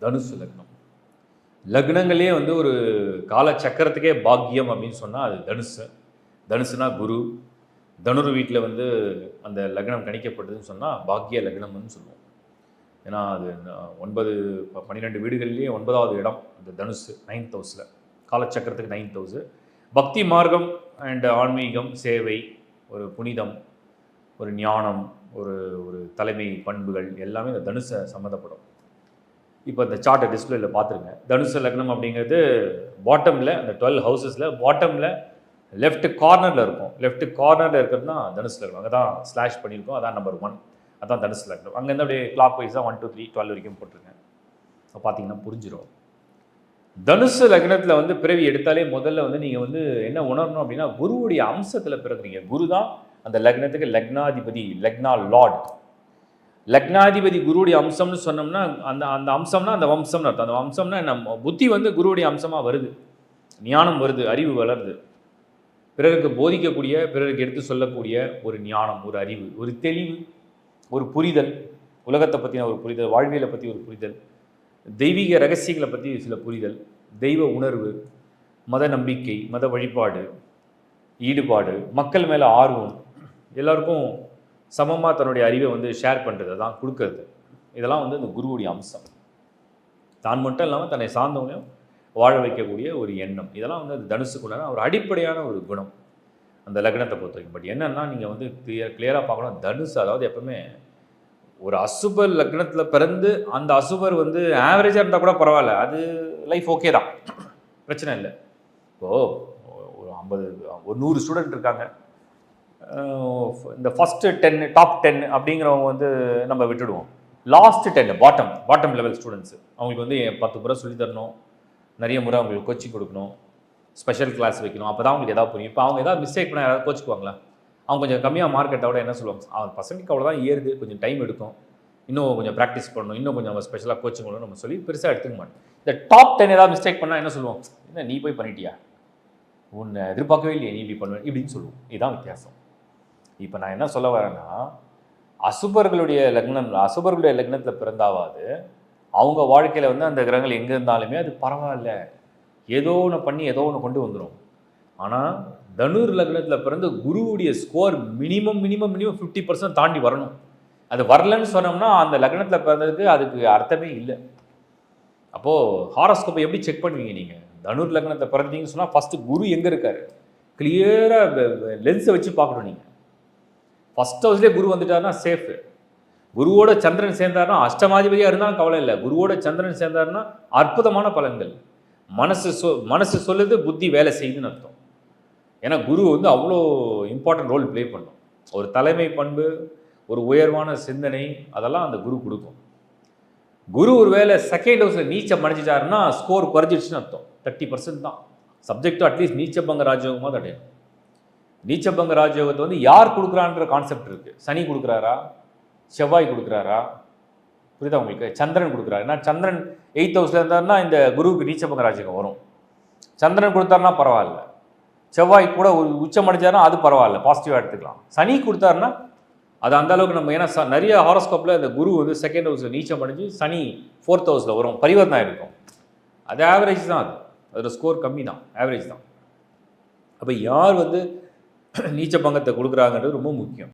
தனுசு லக்னம். லக்னங்களே வந்து ஒரு கால சக்கரத்துக்கே பாக்கியம் அப்படின்னு சொன்னால் அது தனுசு. தனுசுனா குரு. தனுர் வீட்டில் வந்து அந்த லக்னம் கணிக்கப்படுதுன்னு சொன்னால் பாக்கிய லக்னம்னு சொல்லுவோம். ஏன்னா அது ஒன்பது ப- பன்னிரெண்டு வீடுகள்லேயே ஒன்பதாவது இடம் அந்த தனுசு நைன்த் ஹவுஸில் காலச்சக்கரத்துக்கு நைன்த் ஹவுஸு பக்தி மார்க்கம் அண்ட் ஆன்மீகம் சேவை ஒரு புனிதம் ஒரு ஞானம் ஒரு ஒரு தலைமை பண்புகள் எல்லாமே இந்த தனுசை சம்மந்தப்படும். இப்போ இந்த சார்ட்டை டிஸ்பிளேல பார்த்துருங்க. தனுசு லக்னம் அப்படிங்கிறது பாட்டமில் அந்த டுவெல் ஹவுசஸில் பாட்டமில் லெஃப்ட் கார்னரில் இருக்கும். லெஃப்ட் கார்னரில் இருக்கிறது தான் தனுசு லக்னம். அங்கே தான் ஸ்லாஷ் பண்ணியிருக்கோம். அதான் நம்பர் ஒன் அதான் தனுசு லக்னம். அங்கேருந்து அப்படியே கிளாக் வைஸாக ஒன் டூ த்ரீ டுவெல் வரைக்கும் போட்டிருக்கேன். அப்போ பார்த்தீங்கன்னா புரிஞ்சிடும் தனுசு லக்னத்தில் வந்து பிறவி எடுத்தாலே முதல்ல வந்து நீங்கள் வந்து என்ன உணரணும் அப்படின்னா குருவுடைய அம்சத்தில் பிறகுறீங்க குரு தான் அந்த லக்னத்துக்கு லக்னாதிபதி லக்னா லார்ட். லக்னாதிபதி குருவுடைய அம்சம்னு சொன்னோம்னா அந்த அந்த அம்சம்னா அந்த வம்சம்னு அர்த்தம். அந்த வம்சம்னா நம்ம புத்தி வந்து குருவுடைய அம்சமாக வருது. ஞானம் வருது அறிவு வளருது. பிறருக்கு போதிக்கக்கூடிய பிறருக்கு எடுத்து சொல்லக்கூடிய ஒரு ஞானம் ஒரு அறிவு ஒரு தெளிவு ஒரு புரிதல். உலகத்தை பற்றின ஒரு புரிதல் வாழ்வியலை பற்றி ஒரு புரிதல். தெய்வீக ரகசியங்களை பற்றி சில புரிதல். தெய்வ உணர்வு மத நம்பிக்கை மத வழிபாடு ஈடுபாடு மக்கள் மேலே ஆர்வம். எல்லாருக்கும் சமமாக தன்னுடைய அறிவை வந்து ஷேர் பண்ணுறது தான் கொடுக்கறது. இதெல்லாம் வந்து இந்த குருவுடைய அம்சம். தான் மட்டும் இல்லாமல் தன்னை சார்ந்தவங்களையும் வாழ வைக்கக்கூடிய ஒரு எண்ணம். இதெல்லாம் வந்து அது தனுசுக்குள்ளான ஒரு அடிப்படையான ஒரு குணம். அந்த லக்னத்தை பொறுத்த வரைக்கும். பட் என்னென்னா நீங்கள் வந்து கிளியர் கிளியராக பார்க்கணும். தனுசு அதாவது எப்பவுமே ஒரு அசுபர் லக்னத்தில் பிறந்து அந்த அசுபர் வந்து ஆவரேஜாக இருந்தால் கூட பரவாயில்ல. அது லைஃப் ஓகே தான். பிரச்சனை இல்லை. இப்போது ஒரு ஐம்பது ஒரு நூறு ஸ்டூடெண்ட் இருக்காங்க. இந்த ஃபஸ்ட்டு டென் டாப் டென் அப்படிங்கிறவங்க வந்து நம்ம விட்டுடுவோம். Last ten bottom bottom level students அவங்களுக்கு வந்து பத்து முறை சொல்லித் தரணும். நிறைய முறை அவங்களுக்கு கோச்சிங் கொடுக்கணும். ஸ்பெஷல் கிளாஸ் வைக்கணும். அப்போ தான் அவங்களுக்கு எதாவது புரியும். இப்போ அவங்க ஏதாவது மிஸ்டேக் பண்ணால் யாராவது கோச்சிக்குவாங்களா? அவங்க கொஞ்சம் கம்மியாக மார்க் எடுத்தால் என்ன சொல்லுவாங்க? அவன் பசங்களுக்கு அவ்வளோதான் ஏறுது. கொஞ்சம் டைம் எடுக்கும். இன்னும் கொஞ்சம் ப்ராக்டிஸ் பண்ணணும். இன்னும் கொஞ்சம் நம்ம ஸ்பெஷலாக கோச்சிங் பண்ணணும் நம்ம சொல்லி பெருசாக எடுத்துக்க மாட்டோம். இந்த டாப் டென் ஏதாவது மிஸ்டேக் பண்ணால் என்ன சொல்லுவோம்? என்ன நீ போய் பண்ணிட்டியா? உன்னை எதிர்பார்க்கவே இல்லையே நீ இப்படி பண்ணுவேன் இப்படின்னு சொல்லுவோம். இதுதான் வித்தியாசம். இப்போ நான் என்ன சொல்ல வரேன்னா அசுபர்களுடைய லக்னம் அசுபர்களுடைய லக்னத்தில் பிறந்தாவாது அவங்க வாழ்க்கையில் வந்து அந்த கிரகங்கள் எங்கே இருந்தாலுமே அது பரவாயில்ல. ஏதோ ஒன்று பண்ணி ஏதோ ஒன்று கொண்டு வந்துடும் ஆனால் தனுர் லக்னத்தில் பிறந்த குருவுடைய score minimum minimum minimum fifty percent தாண்டி வரணும். அது வரலன்னு சொன்னோம்னா அந்த லக்னத்தில் பிறந்ததுக்கு அதுக்கு அர்த்தமே இல்லை. அப்போது ஹாரோஸ்கோப்பை எப்படி செக் பண்ணுவீங்க நீங்கள் தனுர் லக்னத்தை பிறந்தீங்கன்னு சொன்னால் ஃபஸ்ட்டு குரு எங்கே இருக்காரு? கிளியராக லென்ஸை வச்சு பார்க்கணும் நீங்கள் ஃபஸ்ட் ஹவுஸ்லேயே குரு வந்துட்டாருன்னா சேஃபு குருவோட சந்திரன் சேர்ந்தாருன்னா அஷ்டமாதிபதியாக இருந்தாலும் கவலை இல்லை. குருவோட சந்திரன் சேர்ந்தாருன்னா அற்புதமான பலன்கள். மனசு சொ மனசு சொல்லுது புத்தி வேலை செய்யுதுன்னு அர்த்தம். ஏன்னா குரு வந்து அவ்வளோ இம்பார்ட்டன்ட் ரோல் ப்ளே பண்ணும். ஒரு தலைமை பண்பு ஒரு உயர்வான சிந்தனை அதெல்லாம் அந்த குரு கொடுக்கும். குரு ஒரு வேளை செகண்ட் ஹவுஸில் நீச்சம் அடைஞ்சிட்டாருன்னா ஸ்கோர் குறைஞ்சிடுச்சுன்னு அர்த்தம். தேர்ட்டி பர்சன்ட் தான். சப்ஜெக்டும் அட்லீஸ்ட் நீச்சபங்க ராஜயோகமாக தடையணும். நீச்சபங்க ராஜயோகத்தை வந்து யார் கொடுக்குறான்ற கான்செப்ட் இருக்குது சனி கொடுக்குறாரா? செவ்வாய் கொடுக்குறாரா? புரியுதா உங்களுக்கு? சந்திரன் கொடுக்குறாரு. ஏன்னா சந்திரன் எயித் ஹவுஸில் இருந்தாருன்னா இந்த குருவுக்கு நீச்சபங்க ராஜயோகம் வரும். சந்திரன் கொடுத்தாருன்னா பரவாயில்ல. செவ்வாய் கூட ஒரு உச்சம் அடைஞ்சாருன்னா அது பரவாயில்ல. பாசிட்டிவாக எடுத்துக்கலாம். சனி கொடுத்தாருன்னா அது அந்த அளவுக்கு நம்ம ஏன்னா ச- நிறைய ஹாரோஸ்கோப்பில் இந்த குரு வந்து செகண்ட் ஹவுஸில் நீச்சம் அடைஞ்சு சனி ஃபோர்த் ஹவுஸில் வரும். பரிவர்த்தனை இருக்கும் அது ஆவரேஜ் தான் அது. அதில் ஸ்கோர் கம்மி தான் ஆவரேஜ் தான். அப்போ யார் வந்து நீச்ச பங்கத்தை கொடுக்குறாங்கன்றது ரொம்ப முக்கியம்.